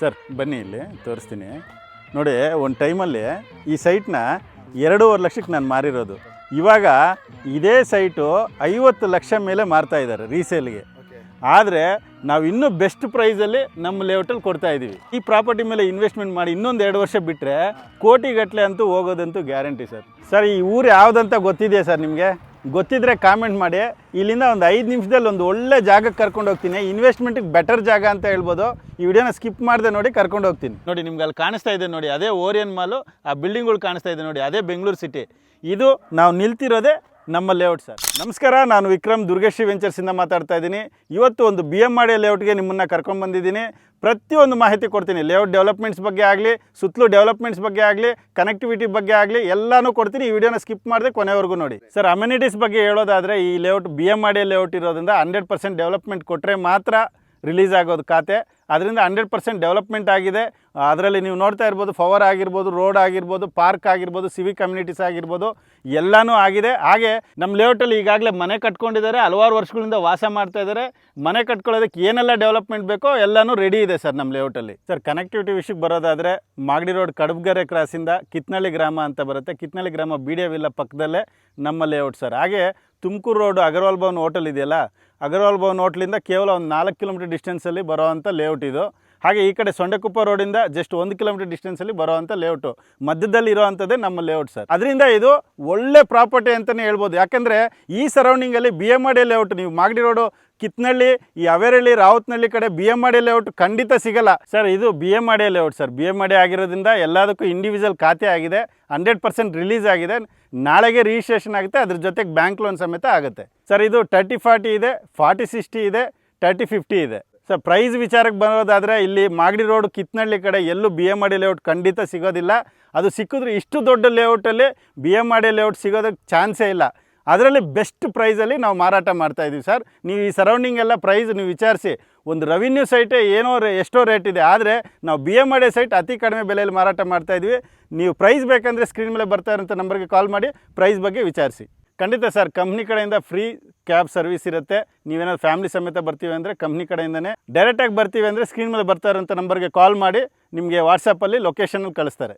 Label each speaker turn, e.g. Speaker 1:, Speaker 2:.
Speaker 1: Sir, ಬನ್ನಿ ಇಲ್ಲಿ, ತೋರಿಸ್ತೀನಿ. ನೋಡಿ, ಒಂದು ಟೈಮಲ್ಲಿ ಈ ಸೈಟ್ನ ಎರಡೂವರೆ ಲಕ್ಷಕ್ಕೆ ನಾನು ಮಾರಿರೋದು. ಇವಾಗ ಇದೇ ಸೈಟು ಐವತ್ತು ಲಕ್ಷ ಮೇಲೆ ಮಾರ್ತಾ ಇದ್ದಾರೆ ರೀಸೇಲ್ಗೆ. ಆದರೆ ನಾವು ಇನ್ನೂ ಬೆಸ್ಟ್ ಪ್ರೈಸಲ್ಲಿ ನಮ್ಮ ಲೇಔಟಲ್ಲಿ ಕೊಡ್ತಾ ಇದ್ದೀವಿ ಈ ಪ್ರಾಪರ್ಟಿ ಮೇಲೆ ಇನ್ವೆಸ್ಟ್ಮೆಂಟ್ ಮಾಡಿ ಇನ್ನೊಂದು ಎರಡು ವರ್ಷ ಬಿಟ್ಟರೆ ಕೋಟಿಗಟ್ಟಲೆ ಅಂತೂ ಹೋಗೋದಂತೂ ಗ್ಯಾರಂಟಿ ಸರ್. ಸರ್, ಈ ಊರು ಯಾವುದಂತ ಗೊತ್ತಿದೆಯಾ ಸರ್ ನಿಮಗೆ? ಗೊತ್ತಿದ್ರೆ ಕಾಮೆಂಟ್ ಮಾಡಿ. ಇಲ್ಲಿಂದ ಒಂದು ಐದು ನಿಮಿಷದಲ್ಲಿ ಒಂದು ಒಳ್ಳೆ ಜಾಗಕ್ಕೆ ಕರ್ಕೊಂಡು ಹೋಗ್ತೀನಿ. ಇನ್ವೆಸ್ಟ್ಮೆಂಟಿಗೆ ಬೆಟರ್ ಜಾಗ ಅಂತ ಹೇಳ್ಬೋದು. ಈ ವಿಡಿಯೋನ ಸ್ಕಿಪ್ ಮಾಡದೆ ನೋಡಿ ಕರ್ಕೊಂಡು ಹೋಗ್ತೀನಿ. ನೋಡಿ, ನಿಮ್ಗೆ ಅಲ್ಲಿ ಕಾಣಿಸ್ತಾ ಇದೆ ನೋಡಿ, ಅದೇ ಓರಿಯನ್ ಮಾಲು ಆ ಬಿಲ್ಡಿಂಗ್ಗಳು ಕಾಣಿಸ್ತಾ ಇದೆ ನೋಡಿ, ಅದೇ ಬೆಂಗಳೂರು ಸಿಟಿ ಇದು ನಾವು ನಿಲ್ತಿರೋದೇ ನಮ್ಮ ಲೇಔಟ್ ಸರ್ ನಮಸ್ಕಾರ, ನಾನು ವಿಕ್ರಮ್ ದುರ್ಗಶ್ರೀ ವೆಂಚರ್ಸಿಂದ ಮಾತಾಡ್ತಾ ಇದ್ದೀನಿ. ಇವತ್ತು ಒಂದು ಬಿ ಎಂ ಮಾಡಿಯ ಲೇಔಟ್ಗೆ ನಿಮ್ಮನ್ನು ಕರ್ಕೊಂಡು ಬಂದಿದ್ದೀನಿ. ಪ್ರತಿಯೊಂದು ಮಾಹಿತಿ ಕೊಡ್ತೀನಿ. ಲೇಔಟ್ ಡೆವಲಪ್ಮೆಂಟ್ಸ್ ಬಗ್ಗೆ ಆಗಲಿ, ಸುತ್ತಲೂ ಡೆವಲಪ್ಮೆಂಟ್ಸ್ ಬಗ್ಗೆ ಆಗಲಿ ಕನೆಕ್ಟಿವಿಟಿ ಬಗ್ಗೆ ಆಗಲಿ, ಎಲ್ಲನೂ ಕೊಡ್ತೀನಿ. ಈ ವಿಡಿಯೋನ ಸ್ಕಿಪ್ ಮಾಡದೆ ಕೊನೆವರೆಗೂ ನೋಡಿ. ಸರ್ ಅಮ್ಯುನಿಟೀಸ್ ಬಗ್ಗೆ ಹೇಳೋದಾದರೆ ಈ ಲೇಔಟ್ ಬಿ ಎಂ ಮಾಡಿಯ ಲೇಔಟ್ ಇರೋದ್ರಿಂದ ಹಂಡ್ರೆಡ್ ಪರ್ಸೆಂಟ್ ಡೆವಲಪ್ಮೆಂಟ್ ಕೊಟ್ಟರೆ ಮಾತ್ರ ರಿಲೀಸ್ ಆಗೋದು ಖಾತೆ. ಅದರಿಂದ ಹಂಡ್ರೆಡ್ ಪರ್ಸೆಂಟ್ ಡೆವಲಪ್ಮೆಂಟ್ ಆಗಿದೆ. ಅದರಲ್ಲಿ ನೀವು ನೋಡ್ತಾ ಇರ್ಬೋದು, ಪವರ್ ಆಗಿರ್ಬೋದು, ರೋಡ್ ಆಗಿರ್ಬೋದು, ಪಾರ್ಕ್ ಆಗಿರ್ಬೋದು ಸಿವಿಕ್ ಕಮ್ಯುನಿಟೀಸ್ ಆಗಿರ್ಬೋದು, ಎಲ್ಲನೂ ಆಗಿದೆ. ಹಾಗೆ ನಮ್ಮ ಲೇಔಟಲ್ಲಿ ಈಗಾಗಲೇ ಮನೆ ಕಟ್ಕೊಂಡಿದ್ದಾರೆ. ಹಲವಾರು ವರ್ಷಗಳಿಂದ ವಾಸ ಮಾಡ್ತಾ ಇದ್ದಾರೆ. ಮನೆ ಕಟ್ಕೊಳ್ಳೋದಕ್ಕೆ ಏನೆಲ್ಲ ಡೆವಲಪ್ಮೆಂಟ್ ಬೇಕೋ ಎಲ್ಲನೂ ರೆಡಿ ಇದೆ ಸರ್ ನಮ್ಮ ಲೇಔಟಲ್ಲಿ. ಸರ್ ಕನೆಕ್ಟಿವಿಟಿ ವಿಷಯಕ್ಕೆ ಬರೋದಾದರೆ ಮಾಗಡಿ ರೋಡ್ ಕಡಬ್ಗೆರೆ ಕ್ರಾಸಿಂದ ಕಿತ್ನಳ್ಳಿ ಗ್ರಾಮ ಅಂತ ಬರುತ್ತೆ. ಕಿತ್ನಳ್ಳಿ ಗ್ರಾಮ ಬಿ ಡಿ ವಿಲ್ಲ ಪಕ್ಕದಲ್ಲೇ ನಮ್ಮ ಲೇಔಟ್ ಸರ್. ಹಾಗೆ ತುಮಕೂರು ರೋಡು ಅಗರ್ವಾಲ್ ಭವನ್ ಹೋಟೆಲ್ ಇದೆಯಲ್ಲ? ಅಗರ್ವಾಲ್ ಭವನ್ ಹೋಟ್ಲಿಂದ ಕೇವಲ ಒಂದು ನಾಲ್ಕು ಕಿಲೋಮೀಟರ್ ಡಿಸ್ಟೆನ್ಸಲ್ಲಿ ಬರೋವಂಥ ಲೇಔಟ್ ಇದು. ಹಾಗೆ ಈ ಕಡೆ ಸೊಂಡಕುಪ್ಪ ರೋಡಿಂದ ಜಸ್ಟ್ ಒಂದು ಕಿಲೋಮೀಟರ್ ಡಿಸ್ಟೆನ್ಸಲ್ಲಿ ಬರೋವಂಥ ಲೇಔಟು ಮಧ್ಯದಲ್ಲಿ ಇರೋವಂಥದ್ದೇ ನಮ್ಮ ಲೇಔಟ್ ಸರ್ ಅದರಿಂದ ಇದು ಒಳ್ಳೆ ಪ್ರಾಪರ್ಟಿ ಅಂತಲೇ ಹೇಳ್ಬೋದು. ಯಾಕೆಂದರೆ ಈ ಸರೌಂಡಿಂಗಲ್ಲಿ B M R D layout ನೀವು ಮಾಗಡಿ ರೋಡು ಕಿತ್ನಳ್ಳಿ, ಈ ಅವೇರಳ್ಳಿ ರಾವತ್ನಳ್ಳಿ ಕಡೆ ಬಿ ಎಂ ಡಿ ಲೇಔಟ್ ಖಂಡಿತ ಸಿಗಲ್ಲ. ಸರ್ ಇದು B M R D layout sir B M R D ಆಗಿರೋದ್ರಿಂದ ಎಲ್ಲದಕ್ಕೂ ಇಂಡಿವಿಜುವಲ್ ಖಾತೆ ಆಗಿದೆ. ಹಂಡ್ರೆಡ್ ಪರ್ಸೆಂಟ್ ರಿಲೀಸ್ ಆಗಿದೆ. ನಾಳೆಗೆ ರಿಜಿಸ್ಟ್ರೇಷನ್ ಆಗುತ್ತೆ. ಅದ್ರ ಜೊತೆಗೆ ಬ್ಯಾಂಕ್ ಲೋನ್ ಸಮೇತ ಆಗುತ್ತೆ. ಸರ್ ಇದು ತರ್ಟಿ ಫಾರ್ಟಿ ಇದೆ ಫಾರ್ಟಿ ಸಿಕ್ಸ್ಟಿ ಇದೆ ತರ್ಟಿ ಫಿಫ್ಟಿ ಇದೆ. ಸರ್ ಪ್ರೈಸ್ ವಿಚಾರಕ್ಕೆ ಬರೋದಾದರೆ ಇಲ್ಲಿ ಮಾಗಡಿ ರೋಡ್ ಕಿತ್ನಳ್ಳಿ ಕಡೆ ಎಲ್ಲೂ B M R D layout ಖಂಡಿತ ಸಿಗೋದಿಲ್ಲ. ಅದು ಸಿಕ್ಕಿದ್ರೆ ಇಷ್ಟು ದೊಡ್ಡ ಲೇಔಟಲ್ಲಿ B M R D layout ಸಿಗೋದಕ್ಕೆ ಚಾನ್ಸೇ ಇಲ್ಲ. ಅದರಲ್ಲಿ ಬೆಸ್ಟ್ ಪ್ರೈಸಲ್ಲಿ ನಾವು ಮಾರಾಟ ಮಾಡ್ತಾ ಇದ್ದೀವಿ ಸರ್. ನೀವು ಈ ಸರೌಂಡಿಂಗ್ ಎಲ್ಲ ಪ್ರೈಸ್ ನೀವು ವಿಚಾರಿಸಿ. ಒಂದು ರೆವಿನ್ಯೂ ಸೈಟೇ ಏನೋ ಎಷ್ಟೋ ರೇಟ್ ಇದೆ. ಆದರೆ ನಾವು ಬಿ ಎಂ ಆರ್ ಸೈಟ್ ಅತಿ ಕಡಿಮೆ ಬೆಲೆಯಲ್ಲಿ ಮಾರಾಟ ಮಾಡ್ತಾ ನೀವು ಪ್ರೈಸ್ ಬೇಕಂದರೆ ಸ್ಕ್ರೀನ್ ಮೇಲೆ ಬರ್ತಾ ಇರೋಂಥ ನಂಬರ್ಗೆ ಕಾಲ್ ಮಾಡಿ. ಪ್ರೈಸ್ ಬಗ್ಗೆ ವಿಚಾರಿಸಿ. ಖಂಡಿತ ಸರ್ ಕಂಪ್ನಿ ಕಡೆಯಿಂದ ಫ್ರೀ ಕ್ಯಾಬ್ ಸರ್ವಿಸ್ ಇರುತ್ತೆ. ನೀವೇನಾದ್ರು ಫ್ಯಾಮಿಲಿ ಸಮೇತ ಬರ್ತೀವಿ ಅಂದರೆ ಕಂಪ್ನಿ ಕಡೆಯಿಂದನೇ. ಡೈರೆಕ್ಟಾಗಿ ಬರ್ತೀವಿ ಅಂದರೆ ಸ್ಕ್ರೀನ್ ಮೇಲೆ ಬರ್ತಾ ನಂಬರ್ಗೆ ಕಾಲ್ ಮಾಡಿ, ನಿಮಗೆ ವಾಟ್ಸಪ್ಪಲ್ಲಿ ಲೊಕೇಶನಲ್ಲಿ ಕಳಿಸ್ತಾರೆ.